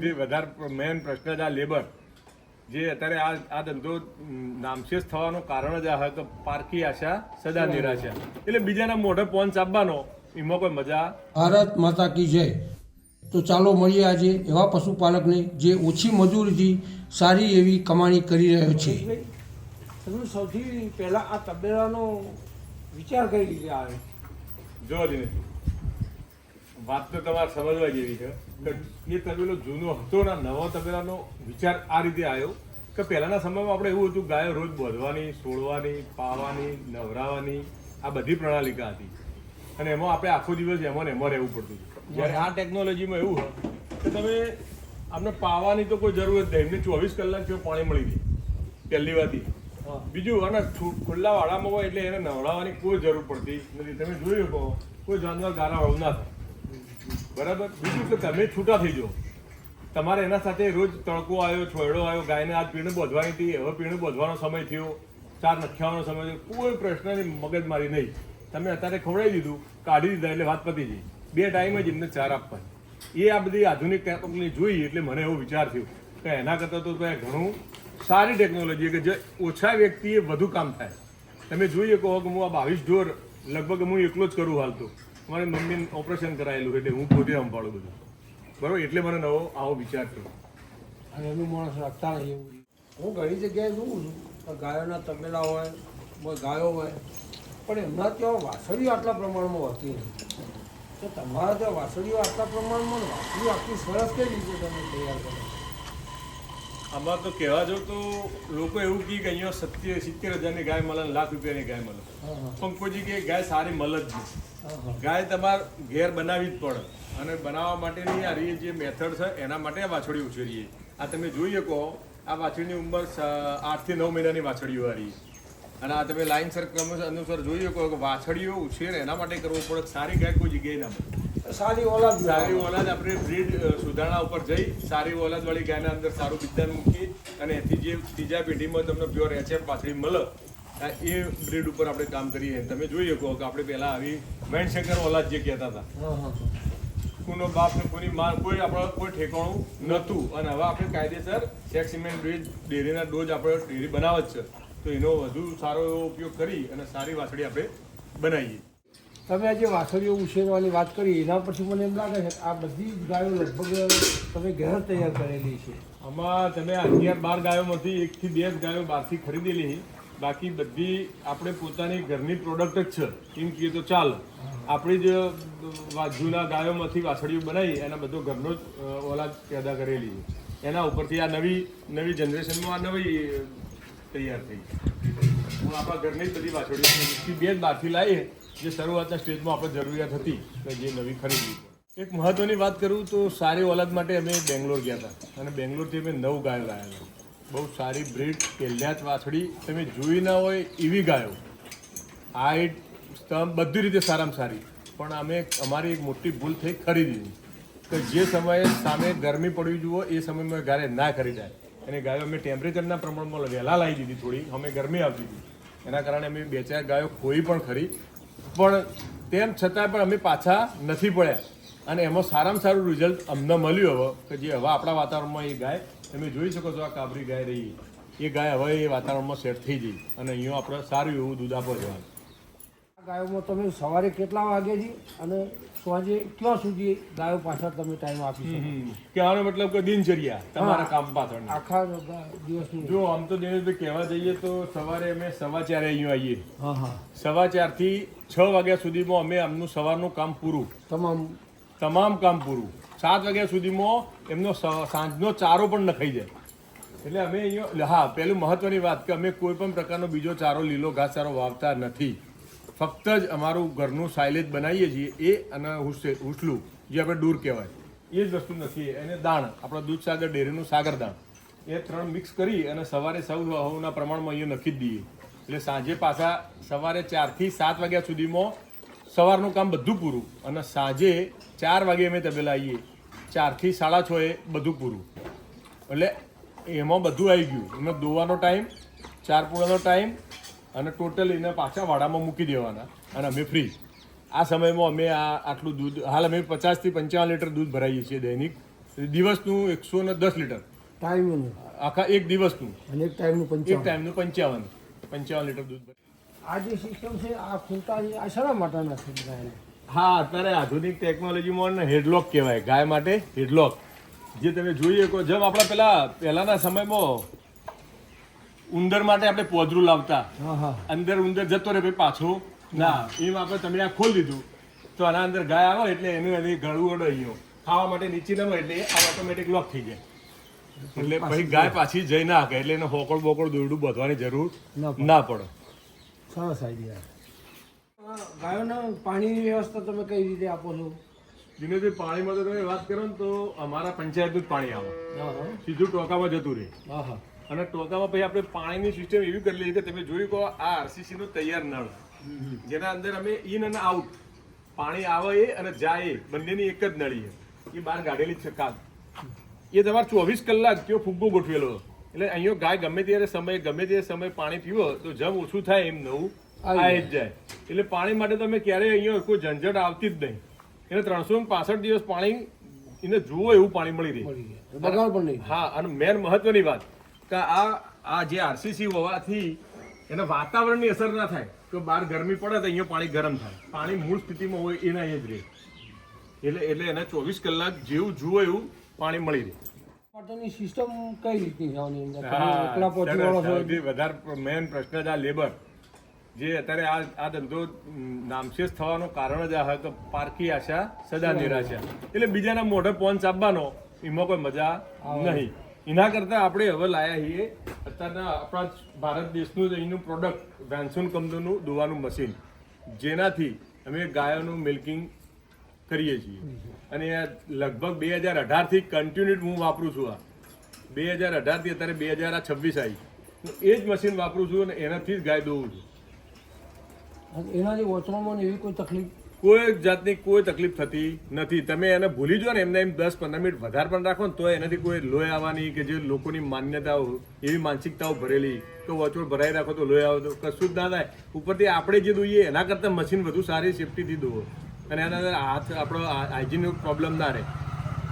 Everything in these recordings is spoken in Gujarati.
સૌથી વધારે મેન પ્રશ્ન આ લેબર જે અત્યારે આ આ ધંધો નામશેષ થવાનું કારણ જ આ હોય તો પારકી આશા સદા નિરાશા. એટલે બીજાના મોઢે પોન આપવાનો એમાં કોઈ મજા? ભારત માતા કી જય. તો ચાલો મળીએ આજે એવા પશુપાલકને જે ઓછી મજૂરીથી સારી એવી કમાણી કરી રહ્યો છે. તમે સૌથી પહેલા આ તબેલાનો વિચાર કઈ રીતે આવે? જો દિનેશ વાત તો તમારે સમજવા જેવી છે. કે એ તબેલો જૂનો હતો ને નવો તબેલાનો વિચાર આ રીતે આવ્યો કે પહેલાના સમયમાં આપણે એવું હતું ગાયો રોજ બોધવાની છોડવાની પાવાની નવરાવાની આ બધી પ્રણાલિકા હતી. અને એમાં આપણે આખો દિવસ એમાં ને એમાં રહેવું પડતું હતું. જ્યારે આ ટેકનોલોજીમાં એવું હોય કે તમે આપણે પાવાની તો કોઈ જરૂર જ નહીં. એમને ચોવીસ કલાક જો પાણી મળી દે પહેલી વાત બીજું અને ખુલ્લા વાડામાં હોય એટલે એને નવડાવવાની કોઈ જરૂર પડતી નથી. તમે જોયું કહો કોઈ જાનવર ગારા વાળું ના થાય. બરાબર? બીજું કે તમે છૂટા થઈ જાઓ. તમારે એના સાથે રોજ તડકો આવ્યો, છોયડો આવ્યો, ગાયને આજ પીણું બોધવાની હતી, હવે પીણું બોધવાનો સમય થયો, ચાર નખ્યાવાનો સમય થયો. કોઈ પ્રશ્નની મગજમારી નહીં. તમે અત્યારે ખવડાવી દીધું, કાઢી દીધા એટલે વાત પતી જઈ બે ટાઈમ જ એમને ચાર આપવાની એ આ બધી આધુનિક ટેકનોલોજી જોઈ એટલે મને એવો વિચાર થયો કે એના કરતાં તો ત્યાં ઘણું સારી ટેકનોલોજી કે જે ઓછા વ્યક્તિએ વધુ કામ થાય. તમે જોઈએ કહો કે હું આ બાવીસ ઢોર, લગભગ હું એકલો જ કરું હાલ તો. મારી મમ્મીને ઓપરેશન કરાયેલું એટલે હું પોતે સંભાળું બધું. બરોબર? એટલે મને નવો આવો વિચાર થયો. અને એનું માણસ રાખતા નહીં હું ઘણી જગ્યાએ જોઉં છું ગાયોના તબેલા હોય ગાયો હોય, પણ એમના ત્યાં વાસળીઓ આટલા પ્રમાણમાં હોતી નથી. તો તમારા ત્યાં વાસળીઓ આટલા પ્રમાણમાં વાસળીઓ આટલી સરસ કઈ રીતે તમે તૈયાર કરો? આમાં તો કહેવા જો તો લોકો એવું કહે કે અહીંયા સત્ય સિત્તેર હજારની ગાય મળે લાખ રૂપિયાની ગાય મળે. પણ કોઈ કે ગાય સારી મળે જ નહીં. ગાય તમારે ઘેર બનાવવી જ પડે. અને બનાવવા માટેની આ રી જે મેથડ છે એના માટે આ વાછડી ઉછેરીએ. આ તમે જોઈ શકો આ વાછડીની ઉંમર આઠથી નવ મહિનાની વાછડીઓ આ રહી અને આ તમે લાઈનસર ક્રમ અનુસાર જોઈ શકો કે વાછડીઓ ઉછેર એના માટે કરવો પડે સારી ગાય કોઈ જગ્યાએ ના મળે. સારી ઓલાદ સારી ઓલાદ આપણે બ્રીડ સુધારણા ઉપર જઈ સારી ઓલાદ વાળી ગાયના અંદર સારું બિદ્દાન મૂકી અને એથી જે ત્રીજા પેઢીમાં તમને પ્યોર એચએફ પાછળી મળે એ બ્રીડ ઉપર આપણે કામ કરીએ. તમે જોઈ શકો કે આપણે પહેલા આવી મહેનશંકર ઓલાદ જે કહેતા હતા. કોનો બાપ ને કોની માર કોઈ આપણો કોઈ ઠેકાણું નહોતું. અને હવે આપણે કાયદેસર સેક્સ સિમેન્ટ બ્રીડ ડેરીના ડોઝ આપણે ડેરી બનાવે જ છે. તો એનો વધુ સારો એવો ઉપયોગ કરી અને સારી વાછડી આપણે બનાવીએ. તમે આજે વાસળીઓ ઉછેરવાની વાત કરી, એના પછી મને એમ લાગે છે આ બધી જ ગાયો લગભગ તમે ઘેર તૈયાર કરેલી છે. આમાં તમે અગિયાર બાર ગાયોમાંથી એકથી બે જ ગાયો બહારથી ખરીદેલી. બાકી બધી આપણે પોતાની ઘરની પ્રોડક્ટ જ છે. એમ કહીએ તો ચાલ. આપણી જ જૂના ગાયોમાંથી વાસળીઓ બનાવી, એના બધો ઘરનો જ ઓલાદ પેદા કરેલી એના ઉપરથી આ નવી નવી જનરેશનમાં આ નવી તૈયાર થઈ. હું આપણા ઘરની જ બધી વાછડીઓ બે જ બહારથી લાવીએ. જે શરૂઆતના સ્ટેજમાં આપણે જરૂરિયાત હતી કે જે નવી ખરીદી એક મહત્વની વાત કરું તો સારી ઓલાદ માટે અમે બેંગ્લોર ગયા હતા. અને બેંગ્લોરથી અમે નવ ગાયો લાવ્યા હતા બહુ સારી બ્રીડ પહેલા જ વાછડી. તમે જોઈ ના હોય એવી ગાયો. હાઈટ, સ્તંભ, બધી રીતે સારામાં સારી. પણ અમે અમારી એક મોટી ભૂલ થઈ ખરીદી કે જે સમયે સામે ગરમી પડવી જુઓ, એ સમયમાં ગારે ના ખરીદાય. અને ગાયો અમે ટેમ્પરેચરના પ્રમાણમાં વહેલા લાવી દીધી થોડી. અમે ગરમી આવતી હતી. એના કારણે અમે બે ચાર ગાયો ખોઈ પણ ખરી. પણ તેમ છતાં પણ અમે પાછા નથી પડ્યા. અને એમાં સારામાં સારું રિઝલ્ટ અમને મળ્યું હવે, કે જે હવે આપણા વાતાવરણમાં એ ગાય, તમે જોઈ શકો છો આ કાબરી ગાય રહી. એ ગાય હવે એ વાતાવરણમાં સેટ થઈ ગઈ. અને અહીંયા આપણે સારું એવું દૂધ આપો જવાનું. આ ગાયોમાં તમે સવારે કેટલા વાગેથી અને સાંજે ક્યાં સુધી ગાયો પાછળ તમે ટાઈમ આપી શકો? કહેવાનો મતલબ કે દિનચર્યા તમારા કામ પાછળ આખા દિવસ જો આમ તો દિનેશભાઈ કહેવા જઈએ તો સવારે અમે સવા ચારે અહીંયા આવીએ. હા હા. સવા ચારથી છ વાગ્યા સુધીમાં અમે આમનું સવારનું કામ પૂરું. તમામ. તમામ કામ પૂરું. સાત વાગ્યા સુધીમાં એમનો સાંજનો ચારો પણ નખાઈ જાય. એટલે અમે અહીંયા હા પેલું મહત્વની વાત કે અમે કોઈ પણ પ્રકારનો બીજો ચારો લીલો ઘાસ ચારો વાવતા નથી. ફક્ત જ અમારું ઘરનું સાયલેજ બનાવીએ છીએ, એ અને હુસે, હુસલું, જે આપણે દૂર કહેવાય, એ જ વસ્તુ નથી. એને દાણ, આપણા દૂધસાગર ડેરીનું સાગર દાણ. એ ત્રણ મિક્સ કરી અને સવારે સૌ હવના પ્રમાણમાં અહીંયા નખી જ દઈએ. એટલે સાંજે પાછા સવારે ચારથી સાત વાગ્યા સુધીમાં સવારનું કામ બધું પૂરું અને સાંજે ચાર વાગે અમે તબેલા આવીએ. ચારથી સાડા છ એ બધું પૂરું. એટલે એમાં બધું આવી ગયું. એમાં દોવાનો ટાઈમ ચાર પૂરાનો ટાઈમ અને ટોટલ એને પાછા વાડામાં મૂકી દેવાના અને અમે ફ્રી આ સમયમાં અમે આ આટલું દૂધ હાલ અમે પચાસથી પંચાવન લીટર દૂધ ભરાઈએ છીએ દૈનિક. દિવસનું એકસો ને દસ લીટર. ટાઈમનું આખા એક દિવસનું. અને એક ટાઈમનું એક ટાઈમનું પંચાવન. પંચાવન લીટર દૂધ. આ જે સિસ્ટમ છે આ ખૂંટા આ શેના માટે નથી હા અત્યારે આધુનિક ટેકનોલોજીમાં હેડલોક કહેવાય. ગાય માટે હેડલોક જે તમે જોઈ શકો જેમ આપણા પેલા પહેલાના સમયમાં ઉંદર માટે આપણે પોદરું લાવતા. હા હા. અંદર ઉંદર જતો રહે પછી પાછો. ના એમ આપણે તમે આ ખોલી દીધું. તો આના અંદર ગાય આવે એટલે એનું એની ગળું ઓડો અહીંયો. ખાવા માટે નીચે ન હોય એટલે આ ઓટોમેટિક લોક થઈ જાય. એટલે પછી ગાય પાછી જઈ ના શકે એટલે એને હોકળ બોકળ દોરડું બધવાની જરૂર ના પડે. સરસ આઈડિયા ગાયોના પાણીની વ્યવસ્થા તમે કઈ રીતે આપો છો? દિનેશભાઈ પાણીમાં તો તમે વાત કરો ને તો અમારા પંચાયતનું જ પાણી આવે. સીધું ટોકામાં જતું રહે. હા હા. અને ટોકામાં પછી આપણે પાણીની સિસ્ટમ એવી કરી લઈએ કે તમે જોયું કહો આ આરસીસી નું તૈયાર નળ જેના અંદર અમે ઇન અને આઉટ પાણી આવે એ અને જાય એ બંનેની એક જ નળી એ બહાર કાઢેલી છે કાલ એ તમારે ચોવીસ કલાક ત્યાં ફુગ્ગો ગોઠવેલો એટલે અહીંયા ગાય ગમે ત્યારે સમય ગમે તે સમયે પાણી પીવો તો જમ ઓછું થાય એમ નવું. આવી જ જાય. એટલે પાણી માટે તમે ક્યારેય અહીંયા કોઈ ઝંઝટ આવતી જ નહીં. એને ત્રણસો પાસઠ દિવસ પાણી એને જુઓ એવું પાણી મળી રહે. હા અને મેન મહત્વની વાત કે આ આ જે આરસીસી હોવાથી એને વાતાવરણની અસર ના થાય. તો બહાર ગરમી પડે તો અહીંયા પાણી ગરમ થાય. પાણી મૂળ સ્થિતિમાં હોય એના એ જ રહે. એટલે એટલે એને ચોવીસ કલાક જેવું જુઓ એવું પાણી મળી રહે. માટેની સિસ્ટમ કઈ રીતની છે અંદર? એકલા પહોંચી વાળો વધારે મેન પ્રશ્ન જ આ લેબર જે અત્યારે આ આ ધંધો નામશેષ થવાનું કારણ જ આ કે પારકી આશા સદા નિરાશા. એટલે બીજાના મોઢે પોન્સ આપવાનો એમાં કોઈ મજા નહીં. એના કરતાં આપણે હવે લાયા છીએ અત્યારના આપણા ભારત દેશનું જ અહીંનું પ્રોડક્ટ વેન્સુન કંપનીનું દોવાનું મશીન જેનાથી અમે ગાયોનું મિલ્કિંગ કરીએ છીએ. અને લગભગ બે હજાર અઢારથી કન્ટિન્યુ હું વાપરું છું આ. બે હજાર અઢારથી અત્યારે બે હજાર આ છવ્વીસ આવી. હું એ જ મશીન વાપરું છું અને એનાથી જ ગાય દોવું છું. એના એનાથી વચવામાં એવી કોઈ તકલીફ કોઈ જાતની કોઈ તકલીફ થતી નથી. તમે એને ભૂલી જો ને, એમને એમ દસ પંદર મિનિટ વધારે પણ રાખો ને તો એનાથી કોઈ લોહી આવવાની કે જે લોકોની માન્યતાઓ, એવી માનસિકતાઓ ભરેલી તો વચોળ ભરાઈ રાખો તો લોહી આવે તો કશું જ ના થાય. ઉપરથી આપણે જે દોઈએ, એના કરતાં મશીન વધુ સારી સેફટીથી દોવો. અને એના હાથ, આપણો હાઇજેનિક પ્રોબ્લેમ ના રહે.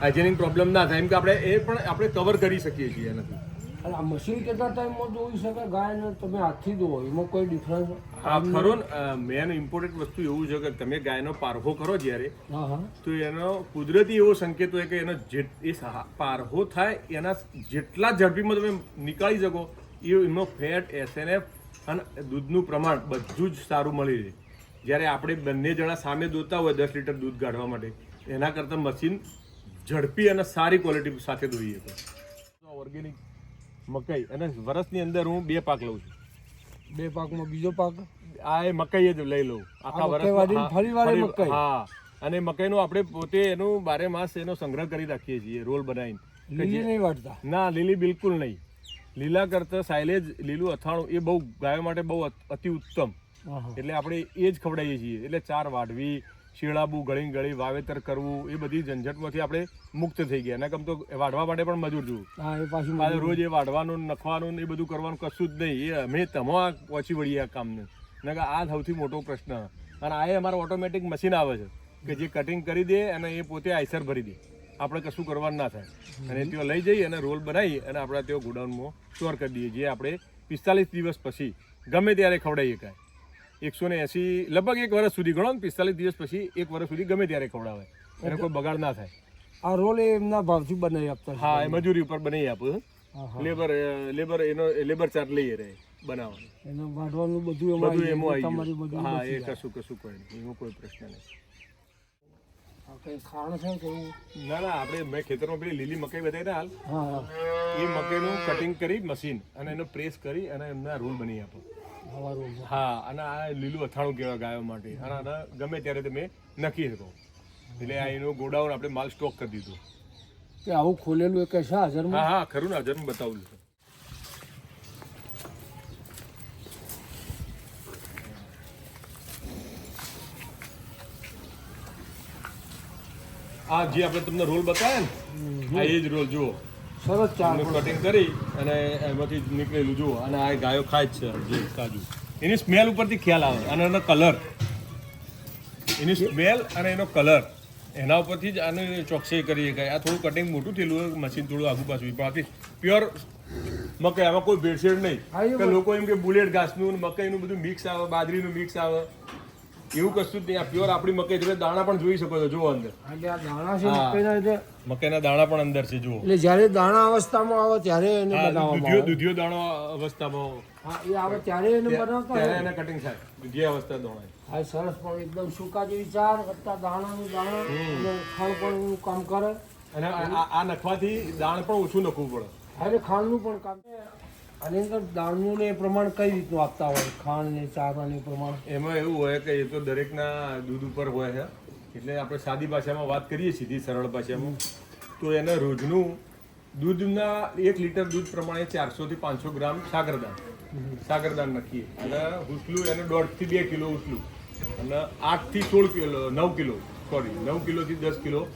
હાઇજેનિક પ્રોબ્લેમ ના થાય, એમ કે આપણે એ પણ, આપણે કવર કરી શકીએ છીએ એનાથી. અને આ મશીન કેટલા ટાઈમમાં ધોઈ શકે? ગાયને તમે હાથથી ધોવો એમાં કોઈ ડિફરન્સ આ ખરો મેન ઇમ્પોર્ટન્ટ વસ્તુ એવું છે કે તમે ગાયનો પારખો કરો જ્યારે હા હા. તો એનો કુદરતી એવો સંકેત હોય કે એનો જે એ સા- પારહો થાય એના જેટલા ઝડપીમાં તમે નીકાળી શકો એ એનો ફેટ એસએનએફ અને દૂધનું પ્રમાણ બધું જ સારું મળી રહે. જ્યારે આપણે બંને જણા સામે દોતા હોય દસ લીટર દૂધ કાઢવા માટે એના કરતાં મશીન ઝડપી અને સારી ક્વોલિટી સાથે દોઈએ તો. ઓર્ગેનિક મકાઈ. અને વર્ષની અંદર હું બે પાક લઉં છું. બે પાકમાં બીજો પાક? આ એ મકાઈ જ લઈ લઉં. આખા વર્ષ. ફરી વાર મકાઈ? હા. અને મકાઈનો આપણે પોતે એનું બારે માસ એનો સંગ્રહ કરી રાખીએ છીએ રોલ બનાવીને. લીલી નહીં વાટતા? ના લીલી બિલકુલ નહીં. લીલા કરતા સાયલેજ લીલું અથાણું એ બહુ ગાયો માટે બહુ અતિ ઉત્તમ. એટલે આપણે એ જ ખવડાવીએ છીએ. એટલે ચાર વાઢવી શેળાબુ ગળી ગળી વાવેતર કરવું એ બધી ઝંઝટમાંથી આપણે મુક્ત થઈ ગયા. એના કમ તો વાઢવા માટે પણ મજૂર છું. હા એ પાછું રોજ એ વાઢવાનું નખવાનું એ બધું કરવાનું કશું જ નહીં. એ અમે તમો પહોંચી વળીએ આ કામને. નકર આ સૌથી મોટો પ્રશ્ન. અને આ એ અમારું ઓટોમેટિક મશીન આવે છે કે જે કટિંગ કરી દે અને એ પોતે આઈસર ભરી દે. આપણે કશું કરવાનું ના થાય. અને તેઓ લઈ જઈ અને રોલ બનાવી અને આપણે તેઓ ગોડાઉનમાં સ્ટોર કરી દઈએ. જે આપણે પિસ્તાલીસ દિવસ પછી ગમે ત્યારે ખવડાવીએ કાંઈ. એકસો ને એસી લગભગ એક વર્ષ સુધી ગણો ને પિસ્તાલીસ દિવસ પછી એક વર્ષ સુધી ગમે ત્યારે ખવડાવે. એને કોઈ બગાડ ના થાય. આ રોલ એમના ભાવથી બનાવી આપતા હા એ મજૂરી ઉપર બનાવી આપું. લેબર લેબર એનો લેબર ચાર્જ લઈએ રહે બનાવવાનું. એનું વાઢવાનું બધું એમાં બધું એમાં આવી તમારી ગયું. બધું હા એ કશું કશું કોઈ નહીં એનું કોઈ પ્રશ્ન નહીં. ના ના આપણે મેં ખેતરમાં પેલી લીલી મકાઈ બતાવી ને હાલ. એ મકાઈનું કટિંગ કરી મશીન અને એનો પ્રેસ કરી અને એમના રોલ બની આપો. હા અને આ લીલું અથાણું કહેવાય ગાયો માટે. અને આના ગમે ત્યારે તમે નક્કી શકો એટલે આ એનો ગોડાઉન આપણે માલ સ્ટોક કરી દીધું. કે આવું ખોલેલું એક છે હાજરમાં? હા હા ખરું ને હાજર હું બતાવું છું. આ જે આપણે તમને રોલ બતાવ્યા ને આ એ જ રોલ જુઓ. સરસ ચાર કટિંગ કરી અને એમાંથી નીકળેલું જુઓ. અને આ ગાયો ખાય જ છે કાજુ. એની સ્મેલ ઉપરથી ખ્યાલ આવે અને એનો કલર એની સ્મેલ અને એનો કલર એના ઉપરથી જ આને ચોકસાઈ કરી શકાય આ થોડું કટિંગ મોટું થયેલું હોય મશીન થોડું આગુ પાછું બાકી પ્યોર મકાઈ આમાં કોઈ ભેળસેળ નહીં. કે લોકો એમ કે બુલેટ ઘાસનું મકાઈનું બધું મિક્સ આવે બાજરીનું મિક્સ આવે. એવું કશું જ નહીં. પ્યોર આપણી મકાઈ તમે દાણા પણ જોઈ શકો છો. જુઓ અંદર. એટલે આ દાણા છે મકાઈના એટલે મકાઈના દાણા પણ અંદર છે જુઓ. એટલે જ્યારે દાણા અવસ્થામાં આવે ત્યારે એને બનાવવામાં દૂધિયો દૂધિયો દાણો અવસ્થામાં હા એ આવે ત્યારે એને બનાવતા ત્યારે એને કટિંગ થાય. દૂધિયા અવસ્થા દોણાય. હા સરસ પણ એકદમ સુકા જેવી ચાર વત્તા દાણાનું દાણા અને ખાણ પણ કામ કરે. અને આ- નખવાથી દાણ પણ ઓછું નખવું પડે. અરે ખાંડનું પણ કામ આની અંદર દાણનું એ પ્રમાણ કઈ રીતનું આપતા હોય? ખાંડ ને ચારાને પ્રમાણ? એમાં એવું હોય કે એ તો દરેકના દૂધ ઉપર હોય છે. એટલે આપણે સાદી ભાષામાં વાત કરીએ સીધી સરળ ભાષામાં. તો એને રોજનું દૂધના એક લીટર દૂધ પ્રમાણે ચારસોથી પાંચસો ગ્રામ સાગરદાન સાગરદાન નાખીએ. અને ઉસલું એને દોઢથી બે કિલો ઉસલું અને આઠથી સોળ કિલો, નવ કિલો સોરી નવ કિલોથી દસ કિલો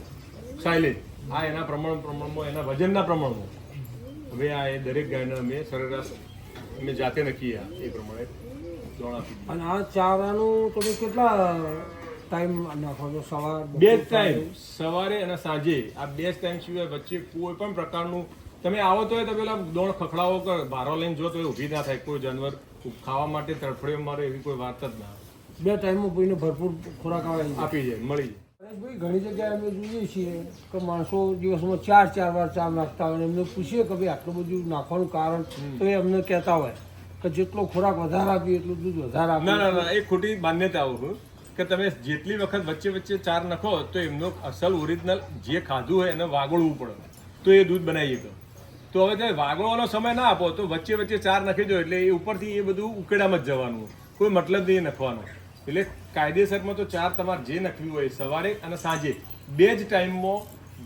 સાયલેજ આ એના પ્રમાણ પ્રમાણમાં, એના વજનના પ્રમાણમાં. હવે આ એ દરેક ગાયને અમે સરેરાશ અમે જાતે નક્કી એ પ્રમાણે દોણ આપી અને આ ચારાનું તમે કેટલા ટાઈમ નાખો છો? સવાર બે જ ટાઈમ સવારે અને સાંજે. આ બે જ ટાઈમ સિવાય વચ્ચે કોઈ પણ પ્રકારનું તમે આવો તો તમે પેલા દોણ ખખડાવો કર ભારો લઈને જો તો એ ઊભી ના થાય કોઈ જાનવર. ખાવા માટે તડફડે મારે એવી કોઈ વાત જ ના. બે ટાઈમ કોઈને ભરપૂર ખોરાક આવે. આપી જાય મળી જાય. ઘણી જગ્યાએ અમે જોઈએ છીએ કે માણસો દિવસમાં ચાર ચાર વાર ચા નાખતા હોય એમને પૂછીએ કે ભાઈ આટલું બધું નાખવાનું કારણ? તો એ અમને કહેતા હોય કે જેટલો ખોરાક વધારે આપીએ એટલું દૂધ વધારે ના ના ના એ ખોટી માન્યતા આવું કે તમે જેટલી વખત વચ્ચે વચ્ચે ચાર નખો તો એમનો અસલ ઓરિજિનલ જે ખાધું હોય એને વાગોળવું પડે. તો એ દૂધ બનાવી શકે તો હવે તમે વાગોળવાનો સમય ના આપો તો વચ્ચે વચ્ચે ચાર નાખી દો એટલે એ ઉપરથી એ બધું ઉકેડામાં જ જવાનું કોઈ મતલબ નહીં નખવાનો. એટલે કાયદેસરમાં તો ચાર તમારે જે નખવી હોય સવારે અને સાંજે. બે જ ટાઈમમાં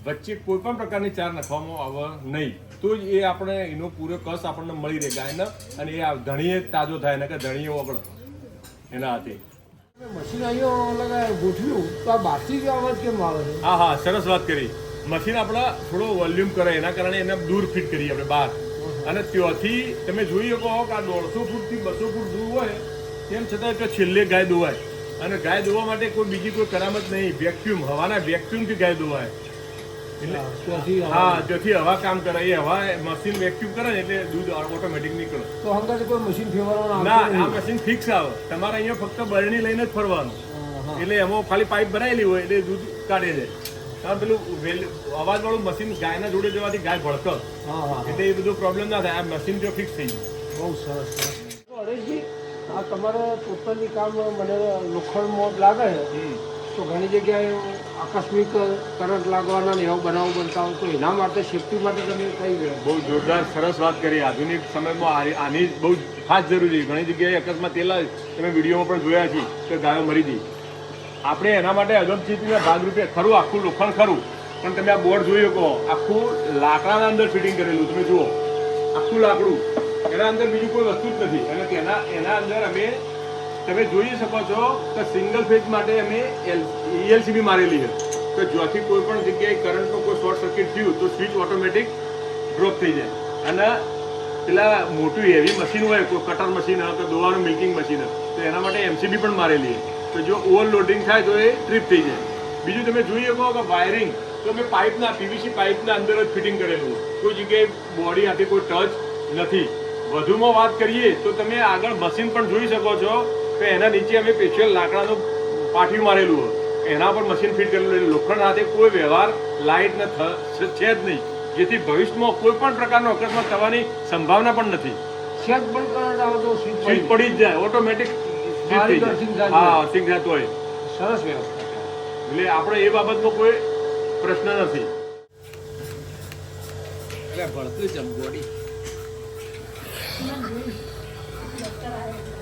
વચ્ચે કોઈ પણ પ્રકારની ચાર નખવામાં આવે નહીં. તો જ એ આપણે એનો પૂરો કસ આપણને મળી રહે ગાયને અને એ ધણીએ તાજો થાય કે ધણીએ ઓગળે એના હાથે. મશીન અહીંયા લગાય ગોઠવ્યું તો આ બહારથી જ અવાજ કેમ આવે છે? હા હા સરસ વાત કરી. મશીન આપણા થોડો વોલ્યુમ કરે એના કારણે એને દૂર ફિટ કરીએ આપણે બહાર. અને ત્યાંથી તમે જોઈ શકો કે આ દોઢસો ફૂટથી બસો ફૂટ દૂર હોય તેમ છતાં તો છેલ્લે ગાય દોવાય. અને ગાય દોવા માટે કોઈ બીજી કોઈ કરામત નહીં. વેક્યુમ હવાના વેક્યુમથી ગાય દોવાય. એટલે. હા હવા કામ કરે. એ હવા મશીન વેક્યુમ કરે ને એટલે દૂધ ઓટોમેટિક નીકળે. તો કોઈ મશીન ના આ મશીન ફિક્સ આવે. તમારે અહીંયા ફક્ત બરણી લઈને જ ફરવાનું. એટલે એમાં ખાલી પાઇપ ભરાયેલી હોય એટલે દૂધ કાઢે જાય કારણ પેલું અવાજ વાળું મશીન ગાયના જોડે જવાથી ગાય ભડક એટલે એ બધું પ્રોબ્લેમ ના થાય. આ મશીન જો ફિક્સ થઈ ગયું બહુ સરસ. આ તમારે પોતાની કામ મને લોખંડ મોત લાગે છે. તો ઘણી જગ્યાએ આકસ્મિક કરંટ લાગવાના ને એવા બનાવ બનતા હોય તો એના માટે સેફટી માટે તમે કઈ ગયા બહુ જોરદાર સરસ વાત કરી. આધુનિક સમયમાં આની બહુ ખાસ જરૂરી. ઘણી જગ્યાએ અકસ્માત તેલા તમે વિડીયોમાં પણ જોયા છે કે ગાયો મરી ગઈ. આપણે એના માટે અગમચેતીના ભાગરૂપે ખરું આખું લોખંડ ખરું પણ તમે આ બોર્ડ જોઈ શકો. આખું લાકડાના અંદર ફિટિંગ કરેલું. તમે જુઓ. આખું લાકડું. એના અંદર બીજું કોઈ વસ્તુ જ નથી. અને તેના એના અંદર અમે તમે જોઈ શકો છો કે સિંગલ ફેઝ માટે અમે ઈએલસીબી મારેલી છે. કે જ્યાંથી કોઈ પણ જગ્યાએ કરંટનું કોઈ શોર્ટ સર્કિટ થયું, તો સ્વિચ ઓટોમેટિક ડ્રોપ થઈ જાય. અને પેલા મોટું હેવી મશીન હોય, કોઈ કટર મશીન હોય, કે દોવાનું મિલ્કિંગ મશીન હોય, તો એના માટે એમસીબી પણ મારેલી છે. તો જો ઓવરલોડિંગ થાય, તો એ ટ્રીપ થઈ જાય. બીજું તમે જોઈ શકો કે વાયરિંગ તો અમે પાઇપના પીવીસી પાઇપના અંદર જ ફિટિંગ કરેલું કોઈ જગ્યાએ બોડી હાથે કોઈ ટચ નથી. વધુમાં વાત કરીએ તો તમે આગળ મશીન પણ જોઈ શકો છો કે એના નીચે અમે સ્પેશિયલ લાકડાનું પાટિયું મારેલું હોય એના પર મશીન ફિટ કરેલું એટલે લોખંડ સાથે કોઈ વ્યવહાર લાઇટ ને છે જ નહીં. જેથી ભવિષ્યમાં કોઈ પણ પ્રકારનો અકસ્માત થવાની સંભાવના પણ નથી. પણ સ્વિચ સ્વિચ પડી જ જાય. ઓટોમેટિક હા સિંગ થતો હોય. સરસ વ્યવસ્થા એટલે આપણે એ બાબતનો કોઈ પ્રશ્ન નથી. એટલે ભળતું છે Thank you.